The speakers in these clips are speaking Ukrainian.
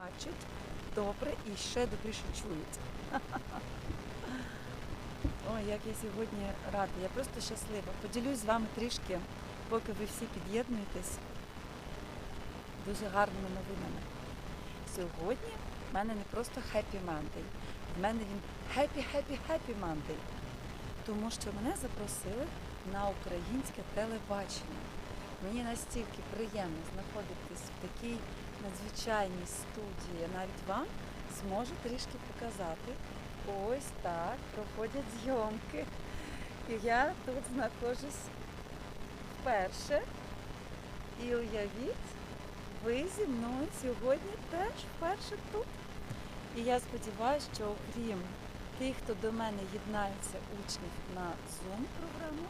бачать добре і ще добріше чують. Ой, як я сьогодні рада, я просто щаслива. Поділюсь з вами трішки, поки ви всі під'єднуєтесь дуже гарними новинами. Сьогодні в мене не просто Happy Monday, в мене він Happy Happy Happy Monday. Тому що мене запросили на українське телебачення. Мені настільки приємно знаходитись в такій надзвичайній студії. Навіть вам зможу трішки показати. Ось так проходять зйомки. І я тут знаходжусь вперше. І уявіть, ви зі мною сьогодні теж вперше тут. І я сподіваюся, що окрім тих, хто до мене єднається учнів на Zoom програму,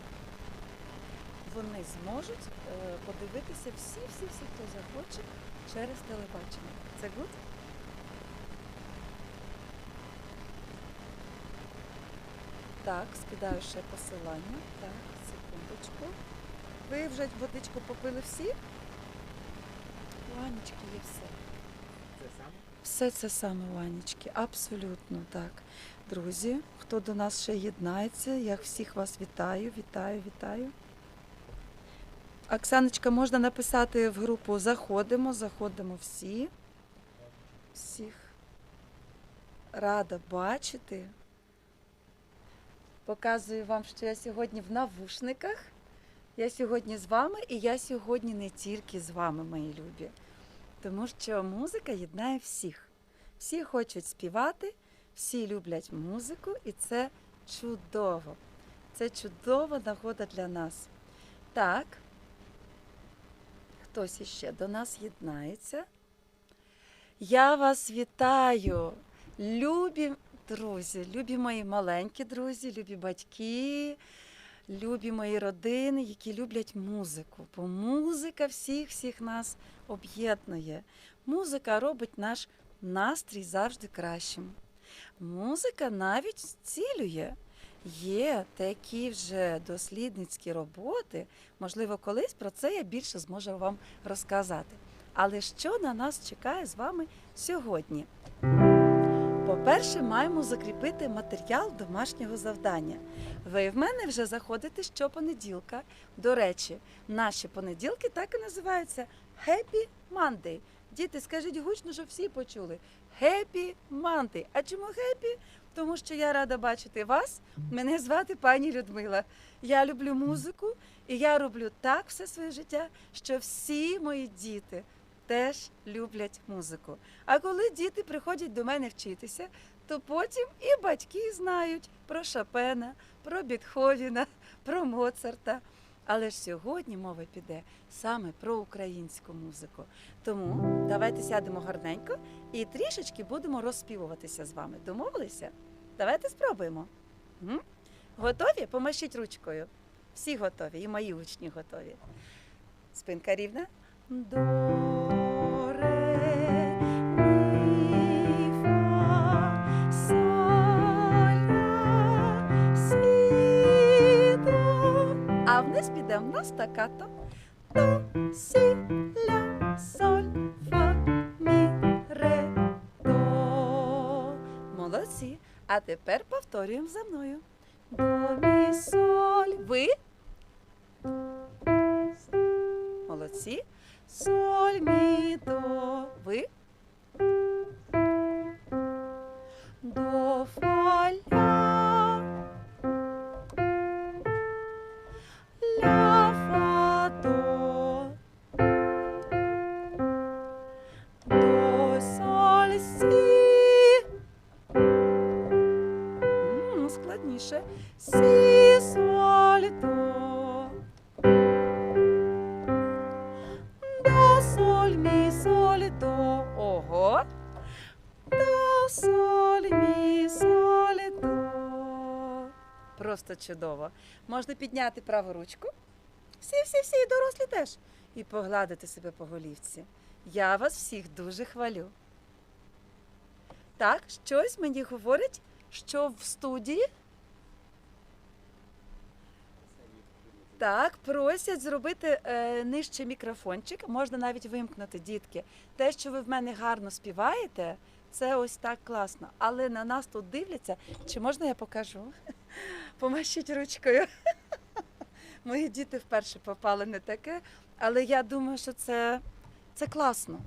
вони зможуть е, подивитися всі-всі-всі, хто захоче через телебачення. Це гуд? Так, скидаю ще посилання. Так, секундочку. Ви вже водичку попили всі? У Анічки є все. Це саме? Все це саме у Анічки, абсолютно так. Друзі, хто до нас ще єднається, я всіх вас вітаю, вітаю, вітаю. Оксаночка, можна написати в групу Заходимо, заходимо всі. Всіх рада бачити. Показую вам, що я сьогодні в навушниках. Я сьогодні з вами, і я сьогодні не тільки з вами, мої любі. Тому що музика єднає всіх. Всі хочуть співати, всі люблять музику, і це чудово. Це чудова нагода для нас. Так, хтось іще до нас єднається. Я вас вітаю, любі друзі, любі мої маленькі друзі, любі батьки, любі мої родини, які люблять музику. Бо музика всіх всіх нас об'єднує. Музика робить наш настрій завжди кращим. Музика навіть зцілює. Є такі вже дослідницькі роботи. Можливо, колись про це я більше зможу вам розказати. Але що на нас чекає з вами сьогодні? По-перше, маємо закріпити матеріал домашнього завдання. Ви в мене вже заходите щопонеділка. До речі, наші понеділки так і називаються Happy Monday. Діти, скажіть гучно, щоб всі почули. Happy Monday. А чому happy? Тому що я рада бачити вас. Мене звати пані Людмила. Я люблю музику і я роблю так все своє життя, що всі мої діти теж люблять музику. А коли діти приходять до мене вчитися, то потім і батьки знають про Шопена, про Бітховіна, про Моцарта. Але ж сьогодні мова піде саме про українську музику. Тому давайте сядемо гарненько і трішечки будемо розспівуватися з вами. Домовилися? Давайте спробуємо. Готові? Помашіть ручкою. Всі готові, і мої учні готові. Спинка рівна. До, А вниз підемо на стакато. До, сі, ля, соль, фа, мі, ре, до. Молодці. А тепер повторюємо за мною. До, мі, соль. Ви? Молодці. Соль, мі, до. Ви? Чудово. Можна підняти праву ручку. Всі, всі, всі, і дорослі теж. І погладити себе по голівці. Я вас всіх дуже хвалю. Так, щось мені говорить, що в студії Так, просять зробити е, нижче мікрофончик. Можна навіть вимкнути, дітки. Те, що ви в мене гарно співаєте, це ось так класно. Але на нас тут дивляться. Чи можна я покажу? Помашіть ручкою. Мої діти вперше попали на таке, але я думаю, що це, це класно.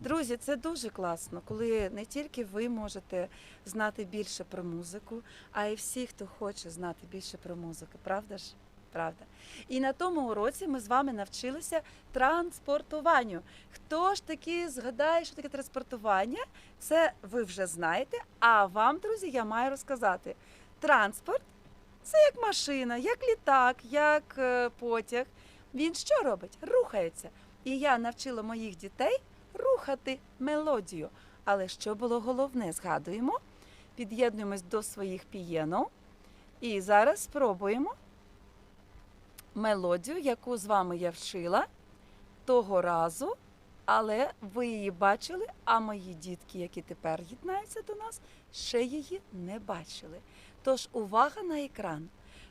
Друзі, це дуже класно, коли не тільки ви можете знати більше про музику, а й всі, хто хоче знати більше про музику. Правда ж? Правда. І на тому уроці ми з вами навчилися транспортуванню. Хто ж таки згадає, що таке транспортування? Це ви вже знаєте. А вам, друзі, я маю розказати. Транспорт це як машина, як літак, як е, потяг. Він що робить? Рухається. І я навчила моїх дітей рухати мелодію. Але що було головне? Згадуємо, під'єднуємось до своїх пієнов. І зараз спробуємо мелодію, яку з вами я вчила того разу, але ви її бачили, а мої дітки, які тепер єднаються до нас, ще її не бачили. Тож увага на екран.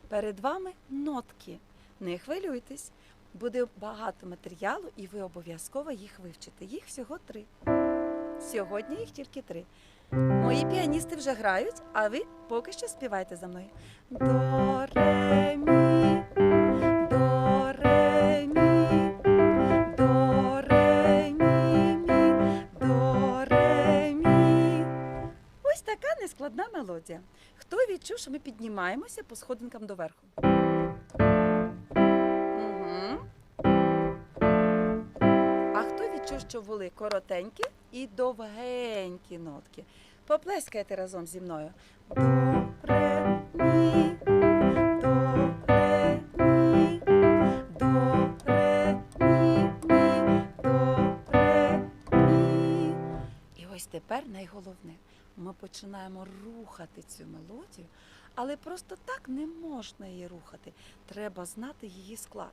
Перед вами нотки. Не хвилюйтесь, буде багато матеріалу, і ви обов'язково їх вивчите. Їх всього три. Сьогодні їх тільки три. Мої піаністи вже грають, а ви поки що співайте за мною. До, ре, Нескладна мелодія. Хто відчув, що ми піднімаємося по сходинкам доверху? Угу. А хто відчув, що були коротенькі і довгенькі нотки? Поплескайте разом зі мною. До, ре, мі, тепер найголовне. Ми починаємо рухати цю мелодію, але просто так не можна її рухати. Треба знати її склад.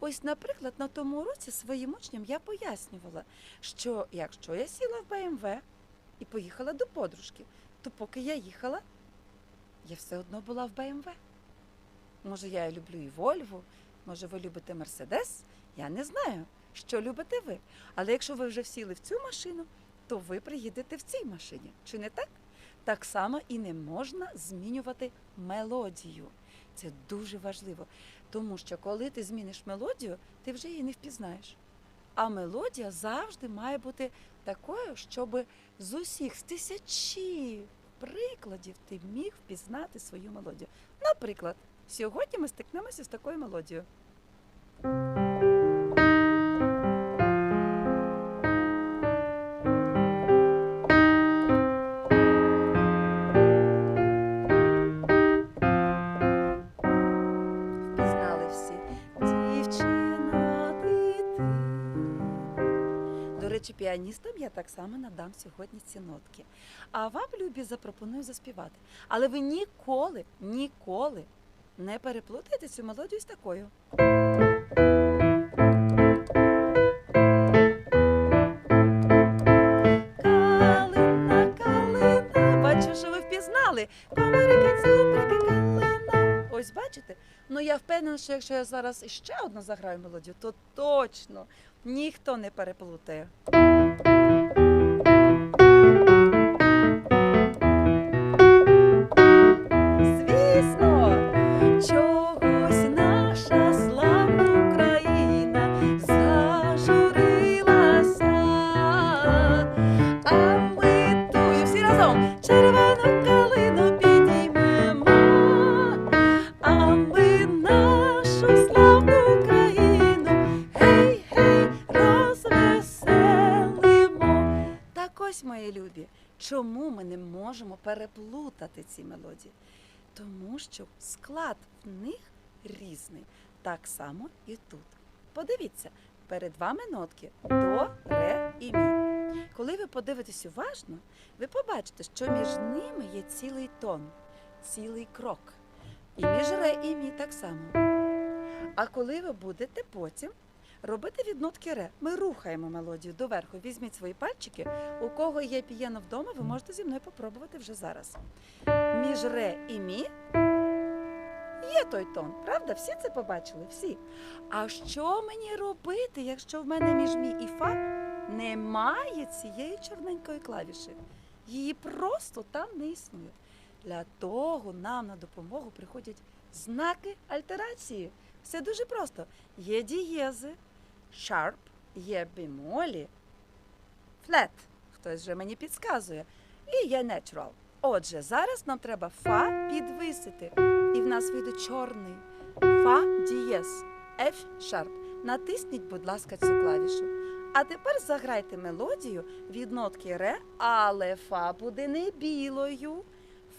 Ось, наприклад, на тому уроці своїм учням я пояснювала, що якщо я сіла в БМВ і поїхала до подружки, то поки я їхала, я все одно була в БМВ. Може, я люблю і Вольву, може, ви любите Мерседес. Я не знаю, що любите ви. Але якщо ви вже всіли в цю машину, то ви приїдете в цій машині. Чи не так? Так само і не можна змінювати мелодію. Це дуже важливо, тому що коли ти зміниш мелодію, ти вже її не впізнаєш. А мелодія завжди має бути такою, щоб з усіх з тисячі прикладів ти міг впізнати свою мелодію. Наприклад, сьогодні ми стикнемося з такою мелодією. Піаністам я так само надам сьогодні ці нотки. А вам, любі, запропоную заспівати. Але ви ніколи, ніколи не переплутайте цю мелодію з такою. Калина, калина. Бачу, що ви впізнали. Комарики, цуприки, калина. Ось бачите? Ну я впевнена, що якщо я зараз іще одну заграю мелодію, то точно ніхто не переплутає. Звісно, чогось можемо переплутати ці мелодії? Тому що склад в них різний. Так само і тут. Подивіться, перед вами нотки до, ре і мі. Коли ви подивитесь уважно, ви побачите, що між ними є цілий тон, цілий крок. І між ре і мі так само. А коли ви будете потім робити від нотки ре, ми рухаємо мелодію доверху. Візьміть свої пальчики. У кого є пієно вдома, ви можете зі мною попробувати вже зараз. Між ре і мі є той тон, правда? Всі це побачили? Всі. А що мені робити, якщо в мене між мі і фа немає цієї чорненької клавіші? Її просто там не існує. Для того нам на допомогу приходять знаки альтерації. Все дуже просто. Є дієзи, sharp, є бемолі, flat. Хтось вже мені підказує. І є natural. Отже, зараз нам треба фа підвисити. І в нас вийде чорний фа дієз, F sharp. Натисніть, будь ласка, цю клавішу. А тепер заграйте мелодію від нотки ре, але фа буде не білою.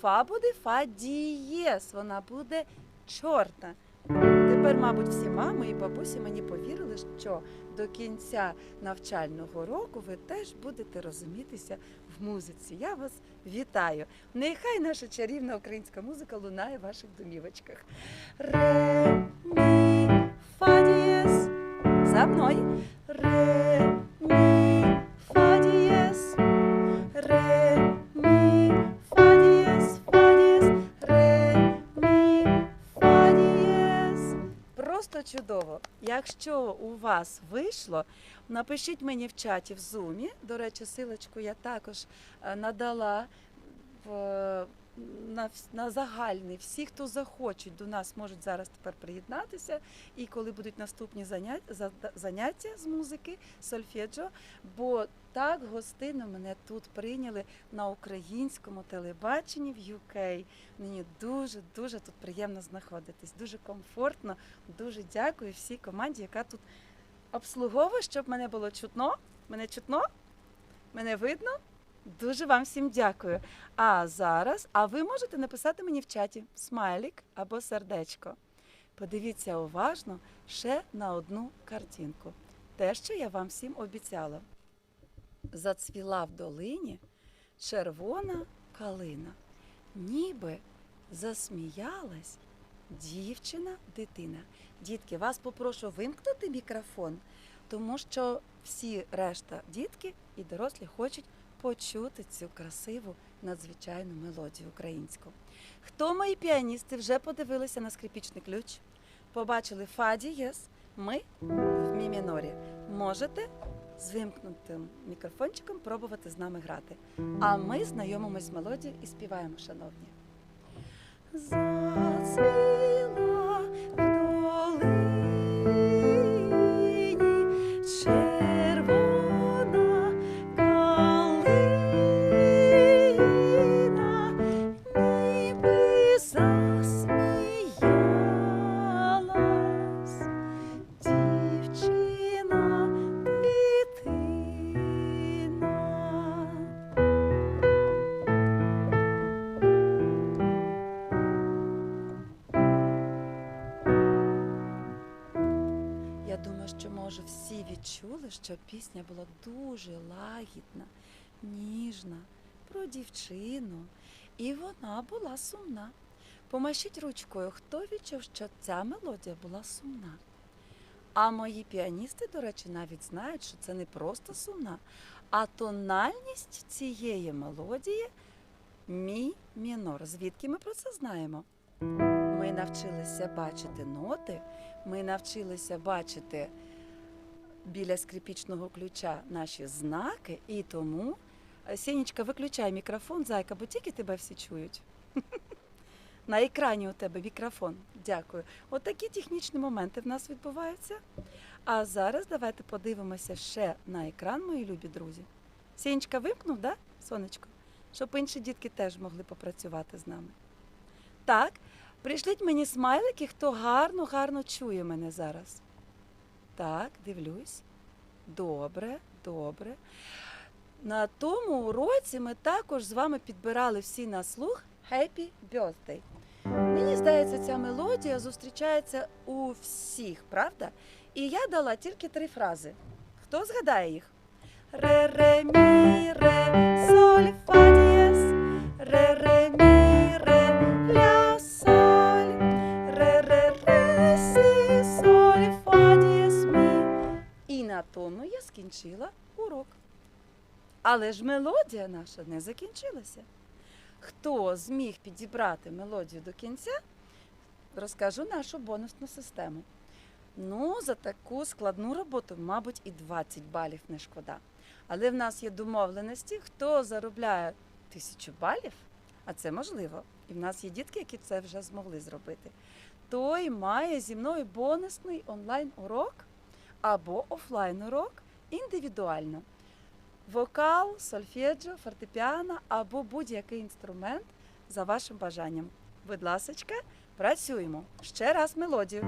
Фа буде фа дієз. Вона буде чорна. Тепер, мабуть, всі мами і бабусі мені повірили, що до кінця навчального року ви теж будете розумітися в музиці. Я вас вітаю. Нехай наша чарівна українська музика лунає в ваших домівочках. Ре, мі, фа дієс. За мною. Ре, Якщо у вас вийшло, напишіть мені в чаті в зумі. До речі, силочку я також е, надала в, на, на загальний. Всі, хто захочуть до нас, можуть зараз тепер приєднатися. І коли будуть наступні заняття, заняття з музики, сольфеджо, бо так гостинно мене тут прийняли на українському телебаченні в UK. Мені дуже дуже тут приємно знаходитись, дуже комфортно. Дуже дякую всій команді, яка тут обслуговує, щоб мене було чутно. Мене чутно? Мене видно? Дуже вам всім дякую. А зараз, а ви можете написати мені в чаті смайлік або сердечко. Подивіться уважно ще на одну картинку. Те, що я вам всім обіцяла. Зацвіла в долині червона калина, ніби засміялась дівчина, дитина. Дітки, вас попрошу вимкнути мікрофон, тому що всі решта дітки і дорослі хочуть почути цю красиву надзвичайну мелодію українську. Хто мої піаністи вже подивилися на скрипічний ключ? Побачили фа дієс, ми в мі мінорі. Можете з вимкнутим мікрофончиком пробувати з нами грати. А ми знайомимось з мелодією і співаємо, шановні. Що пісня була дуже лагідна, ніжна, про дівчину, і вона була сумна. Помашіть ручкою, хто відчув, що ця мелодія була сумна. А мої піаністи, до речі, навіть знають, що це не просто сумна, а тональність цієї мелодії мі мінор. Звідки ми про це знаємо? Ми навчилися бачити ноти, ми навчилися бачити біля скрипічного ключа наші знаки, і тому Е, Сінічка, виключай мікрофон, зайка, бо тільки тебе всі чують. На екрані у тебе мікрофон. Дякую. От технічні моменти в нас відбуваються. А зараз давайте подивимося ще на екран, мої любі друзі. Сінечка вимкнув, да, сонечко? Щоб інші дітки теж могли попрацювати з нами. Так, прийшліть мені смайлики, хто гарно, гарно чує мене зараз. Так, дивлюсь. Добре, добре. На тому уроці ми також з вами підбирали всі на слух Happy Birthday. Мені здається, ця мелодія зустрічається у всіх, правда? І я дала тільки три фрази. Хто згадає їх? Ре, ре, соль, фа, дієс. Ре, тому я скінчила урок. Але ж мелодія наша не закінчилася. Хто зміг підібрати мелодію до кінця, розкажу нашу бонусну систему. Ну, за таку складну роботу, мабуть, і 20 балів не шкода. Але в нас є домовленості, хто заробляє тисячу балів, а це можливо. І в нас є дітки, які це вже змогли зробити. Той має зі мною бонусний онлайн-урок або офлайн-урок індивідуально. Вокал, сольфеджіо, фортепіано або будь-який інструмент за вашим бажанням. Будь ласочка, працюємо. Ще раз мелодію.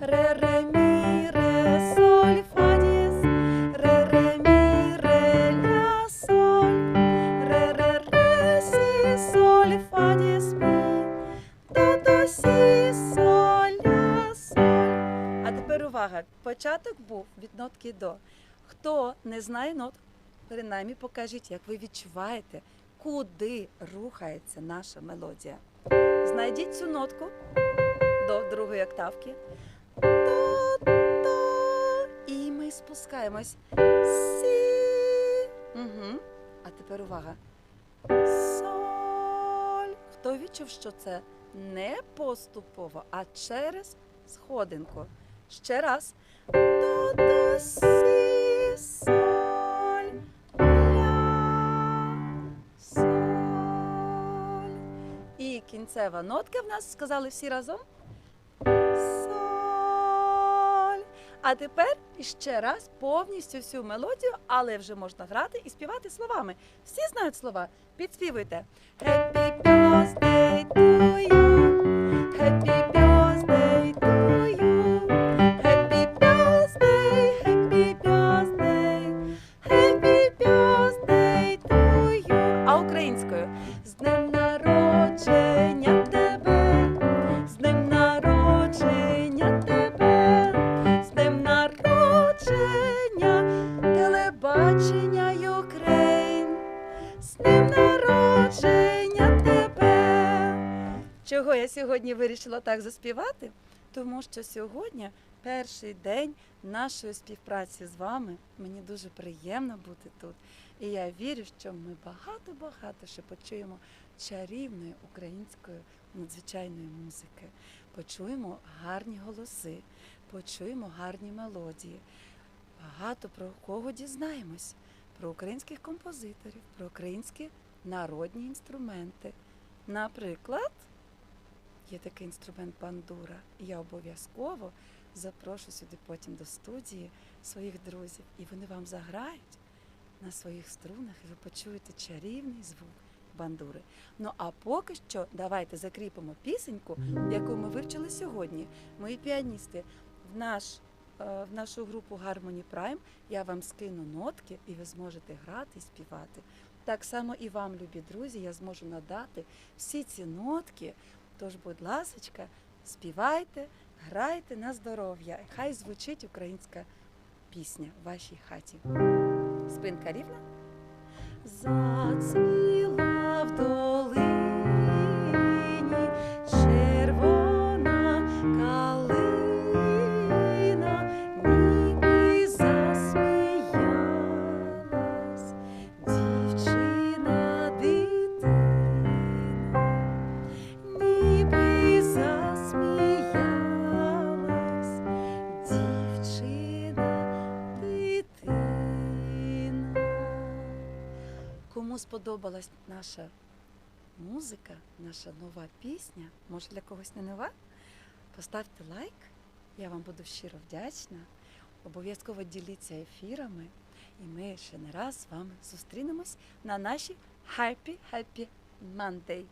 Ре, ре, мі, ре, соль, фа, дієз. Ре, увага. Початок був від нотки до. Хто не знає нот, принаймні покажіть, як ви відчуваєте, куди рухається наша мелодія. Знайдіть цю нотку до другої октавки. І ми спускаємось. Сі. Угу. А тепер увага. Соль. Хто відчув, що це не поступово, а через сходинку. Ще раз. До, до, сі, соль, ля, соль. І кінцева нотка в нас сказали всі разом. Соль. А тепер ще раз повністю всю мелодію, але вже можна грати і співати словами. Всі знають слова. Підспівуйте. Happy birthday to you. Happy вирішила так заспівати? Тому що сьогодні перший день нашої співпраці з вами. Мені дуже приємно бути тут. І я вірю, що ми багато-багато ще почуємо чарівної української надзвичайної музики. Почуємо гарні голоси, почуємо гарні мелодії. Багато про кого дізнаємось, про українських композиторів, про українські народні інструменти. Наприклад, є такий інструмент бандура, і я обов'язково запрошу сюди потім до студії своїх друзів, і вони вам заграють на своїх струнах, і ви почуєте чарівний звук бандури. Ну а поки що давайте закріпимо пісеньку, яку ми вивчили сьогодні. Мої піаністи в наш. е, В нашу групу Harmony Prime я вам скину нотки, і ви зможете грати і співати. Так само і вам, любі друзі, я зможу надати всі ці нотки. Тож, будь ласочка, співайте, грайте на здоров'я. Хай звучить українська пісня в вашій хаті. Спинка рівна. Зацвіла в долині Кому сподобалась наша музика, наша нова пісня, може для когось не нова? Поставте лайк, я вам буду щиро вдячна. Обов'язково діліться ефірами, і ми ще не раз з вами зустрінемось на нашій Happy Happy Monday.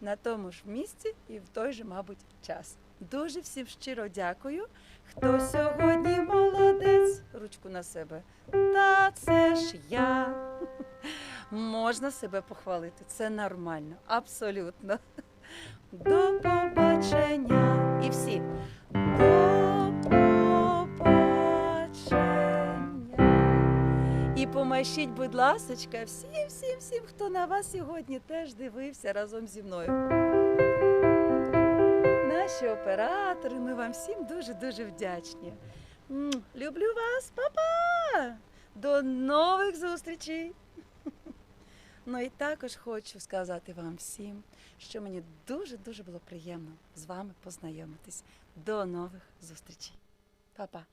На тому ж місці і в той же, мабуть, час. Дуже всім щиро дякую. Хто сьогодні молодець, ручку на себе. Та це ж я. Можна себе похвалити. Це нормально, абсолютно. До побачення. І всі. До побачення. І помашіть, будь ласочка, всім, всім, всім, хто на вас сьогодні теж дивився разом зі мною. Наші оператори, ми вам всім дуже-дуже вдячні. Люблю вас, па-па! До нових зустрічей! Ну і також хочу сказати вам всім, що мені дуже-дуже було приємно з вами познайомитись. До нових зустрічей. Па-па.